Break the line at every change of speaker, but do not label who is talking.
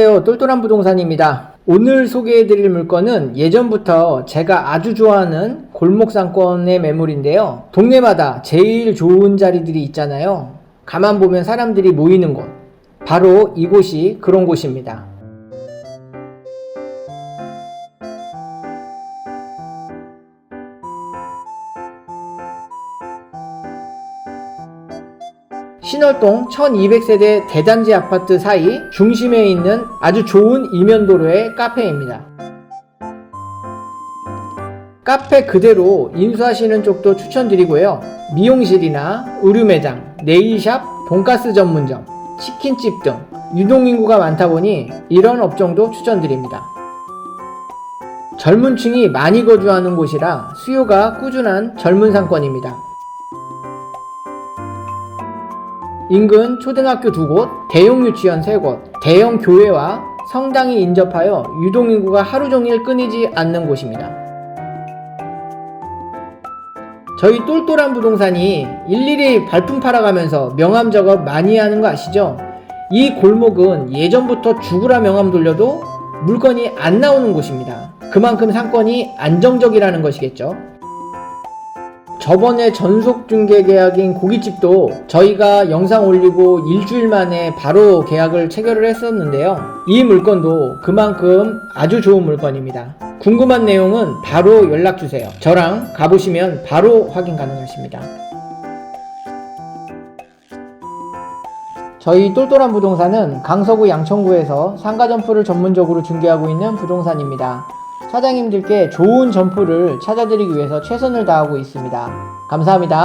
안녕하세요. 똘똘한 부동산입니다. 오늘 소개해드릴 물건은 예전부터 제가 아주 좋아하는 골목상권의 매물인데요. 동네마다 제일 좋은 자리들이 있잖아요. 가만 보면 사람들이 모이는 곳. 바로 이곳이 그런 곳입니다. 신월동 1200세대 대단지 아파트 사이 중심에 있는 아주 좋은 이면도로의 카페입니다. 카페 그대로 인수하시는 쪽도 추천드리고요. 미용실이나 의류 매장, 네일샵, 돈가스 전문점, 치킨집 등 유동인구가 많다 보니 이런 업종도 추천드립니다. 젊은 층이 많이 거주하는 곳이라 수요가 꾸준한 젊은 상권입니다. 인근 초등학교 두 곳, 대형 유치원 세 곳, 대형 교회와 성당이 인접하여 유동인구가 하루 종일 끊이지 않는 곳입니다. 저희 똘똘한 부동산이 일일이 발품 팔아가면서 명함 작업 많이 하는 거 아시죠? 이 골목은 예전부터 죽으라 명함 돌려도 물건이 안 나오는 곳입니다. 그만큼 상권이 안정적이라는 것이겠죠. 저번에 전속 중개 계약인 고깃집도 저희가 영상 올리고 일주일 만에 바로 계약을 체결을 했었는데요. 이 물건도 그만큼 아주 좋은 물건입니다. 궁금한 내용은 바로 연락 주세요. 저랑 가보시면 바로 확인 가능하십니다. 저희 똘똘한 부동산은 강서구 양천구에서 상가 점포를 전문적으로 중개하고 있는 부동산입니다. 사장님들께 좋은 점포를 찾아드리기 위해서 최선을 다하고 있습니다. 감사합니다.